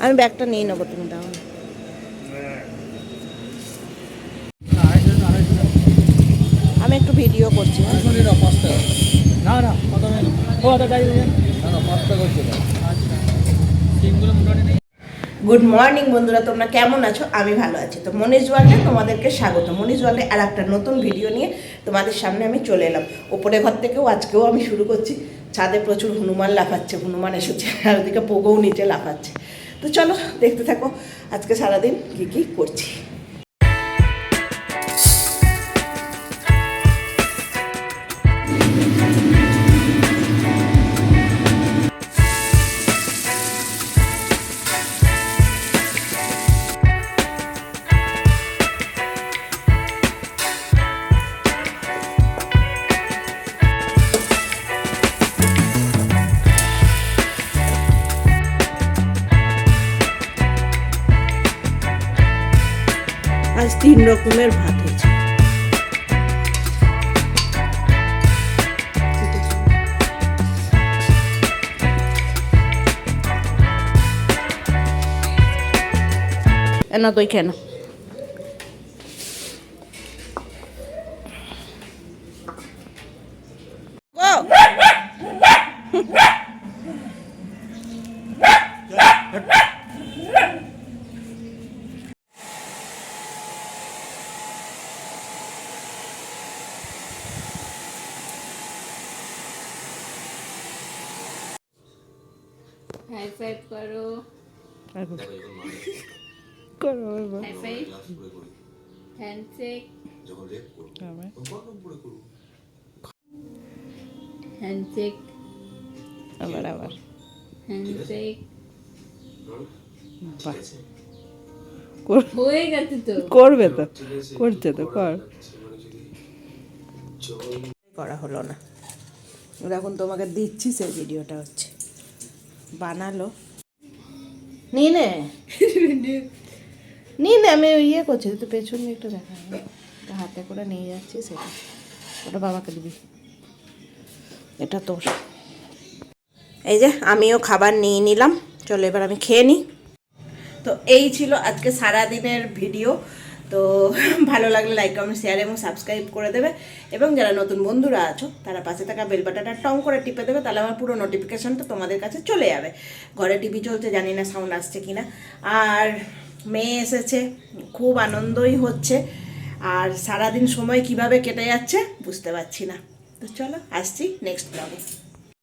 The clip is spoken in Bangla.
আমি ব্যাগটা নিয়ে নেব তুমি তাহলে আমি একটু ভিডিও করছি। না না কত ও দাদা যাই গুড মর্নিং বন্ধুরা, তোমরা কেমন আছো? আমি ভালো আছি। তো মনীষ জোয়ালে তোমাদেরকে স্বাগত। মনীষ জোয়ালে আর একটা নতুন ভিডিও নিয়ে তোমাদের সামনে আমি চলে এলাম। ওপরে ঘর থেকেও আজকেও আমি শুরু করছি। ছাদে প্রচুর হনুমান লাফাচ্ছে, হনুমান এসেছে আর ওদিকে পোগোও নিচে লাফাচ্ছে। তো চলো, দেখতে থাকো। আজকে সারাদিন কী কী করছি? আজ তিন রকমের ভাত হয়েছে। না তুই কেন হাই ফাইভ করো করো। হাই ফাইভ হ্যান্ডশেক হ্যান্ডশেক আবার? আবার হ্যান্ডশেক হয়ে গেছে তো। করবে তো। করছে তো কর। করা হলো না। ওরা এখন তোমাকে দিচ্ছি সেই ভিডিওটা হচ্ছে। বানালো। নিয়ে নে। নিয়ে নে আমি ইয়ে করছি তো পেছন দিকটা দেখা যায় না। হাতে করে নিয়ে যাচ্ছি সেটা। ওটা বাবাকে দিবি। এটা তোর। এই যে আমিও খাবার নিয়ে নিলাম। চলো এবার আমি খেয়ে নিই তো এই ছিল আজকে সারা দিনের ভিডিও। তো ভালো লাগলে লাইক কমেন্ট শেয়ার এবং সাবস্ক্রাইব করে দেবে। এবং যারা নতুন বন্ধুরা আছো, তারা পাশে থাকা বেল বাটনটা টং করে টিপে দেবে, তাহলে আমার পুরো নোটিফিকেশনটা তোমাদের কাছে চলে যাবে। ঘরে টিভি চলছে, জানি না সাউন্ড আসছে কিনা। আর মেয়ে এসেছে, খুব আনন্দই হচ্ছে। আর সারাদিন সময় কীভাবে কেটে যাচ্ছে, বুঝতে পারছি না। তো চলো, আসছি নেক্সট ব্লগে